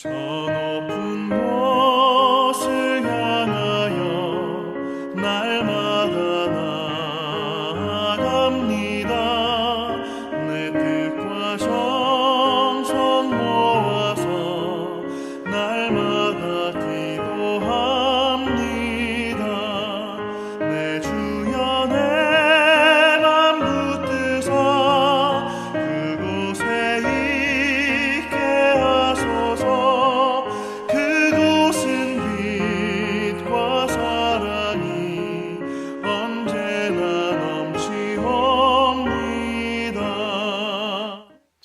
저 높은 곳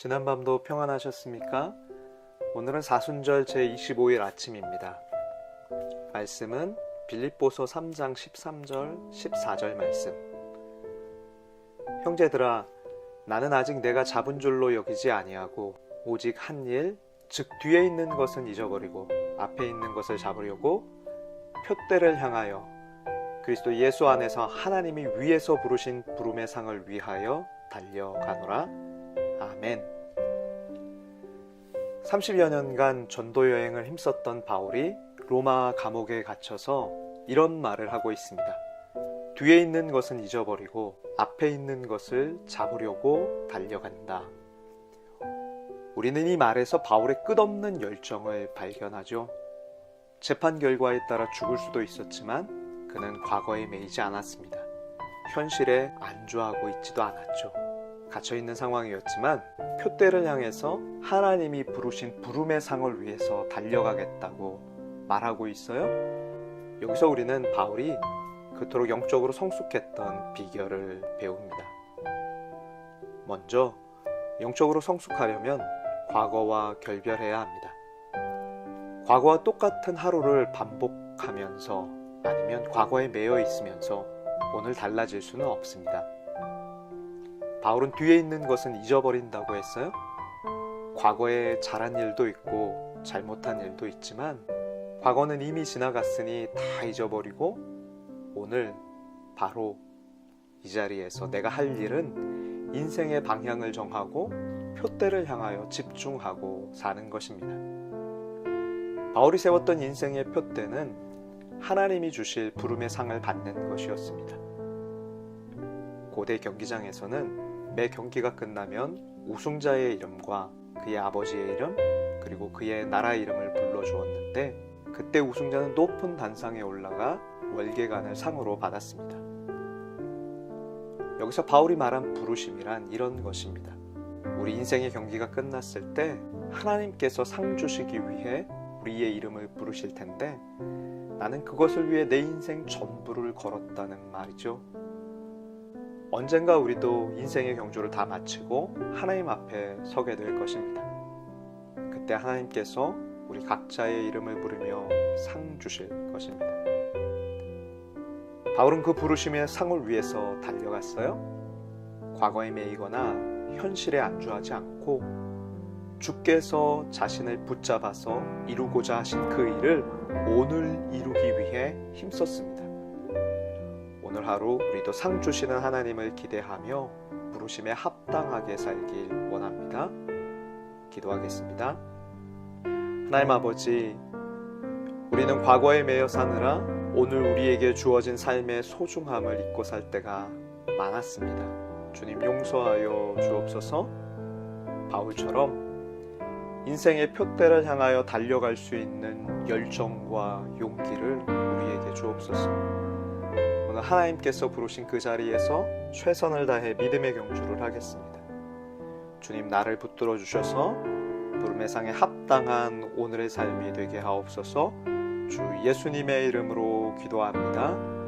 지난밤도 평안하셨습니까? 오늘은 사순절 제25일 아침입니다. 말씀은 빌립보서 3장 13절, 14절 말씀. 형제들아, 나는 아직 내가 잡은 줄로 여기지 아니하고 오직 한 일, 즉 뒤에 있는 것은 잊어버리고 앞에 있는 것을 잡으려고 표대를 향하여 그리스도 예수 안에서 하나님이 위에서 부르신 부름의 상을 위하여 달려가노라. 아멘. 30여 년간 전도 여행을 힘썼던 바울이 로마 감옥에 갇혀서 이런 말을 하고 있습니다. 뒤에 있는 것은 잊어버리고 앞에 있는 것을 잡으려고 달려간다. 우리는 이 말에서 바울의 끝없는 열정을 발견하죠. 재판 결과에 따라 죽을 수도 있었지만 그는 과거에 매이지 않았습니다. 현실에 안주하고 있지도 않았죠. 갇혀 있는 상황이었지만 표대를 향해서 하나님이 부르신 부름의 상을 위해서 달려가겠다고 말하고 있어요. 여기서 우리는 바울이 그토록 영적으로 성숙했던 비결을 배웁니다. 먼저 영적으로 성숙하려면 과거와 결별해야 합니다. 과거와 똑같은 하루를 반복하면서 아니면 과거에 매여 있으면서 오늘 달라질 수는 없습니다. 바울은 뒤에 있는 것은 잊어버린다고 했어요. 과거에 잘한 일도 있고 잘못한 일도 있지만 과거는 이미 지나갔으니 다 잊어버리고 오늘 바로 이 자리에서 내가 할 일은 인생의 방향을 정하고 표대를 향하여 집중하고 사는 것입니다. 바울이 세웠던 인생의 표대는 하나님이 주실 부름의 상을 받는 것이었습니다. 고대 경기장에서는 매 경기가 끝나면 우승자의 이름과 그의 아버지의 이름 그리고 그의 나라 이름을 불러주었는데 그때 우승자는 높은 단상에 올라가 월계관을 상으로 받았습니다. 여기서 바울이 말한 부르심이란 이런 것입니다. 우리 인생의 경기가 끝났을 때 하나님께서 상 주시기 위해 우리의 이름을 부르실 텐데 나는 그것을 위해 내 인생 전부를 걸었다는 말이죠. 언젠가 우리도 인생의 경주를 다 마치고 하나님 앞에 서게 될 것입니다. 그때 하나님께서 우리 각자의 이름을 부르며 상 주실 것입니다. 바울은 그 부르심의 상을 위해서 달려갔어요. 과거에 매이거나 현실에 안주하지 않고 주께서 자신을 붙잡아서 이루고자 하신 그 일을 오늘 이루기 위해 힘썼습니다. 오늘 하루 우리도 상 주시는 하나님을 기대하며 부르심에 합당하게 살길 원합니다. 기도하겠습니다. 하나님 아버지, 우리는 과거에 매여 사느라 오늘 우리에게 주어진 삶의 소중함을 잊고 살 때가 많았습니다. 주님 용서하여 주옵소서. 바울처럼 인생의 표대를 향하여 달려갈 수 있는 열정과 용기를 우리에게 주옵소서. 오늘 하나님께서 부르신 그 자리에서 최선을 다해 믿음의 경주를 하겠습니다. 주님 나를 붙들어 주셔서 부름의 상에 합당한 오늘의 삶이 되게 하옵소서. 주 예수님의 이름으로 기도합니다.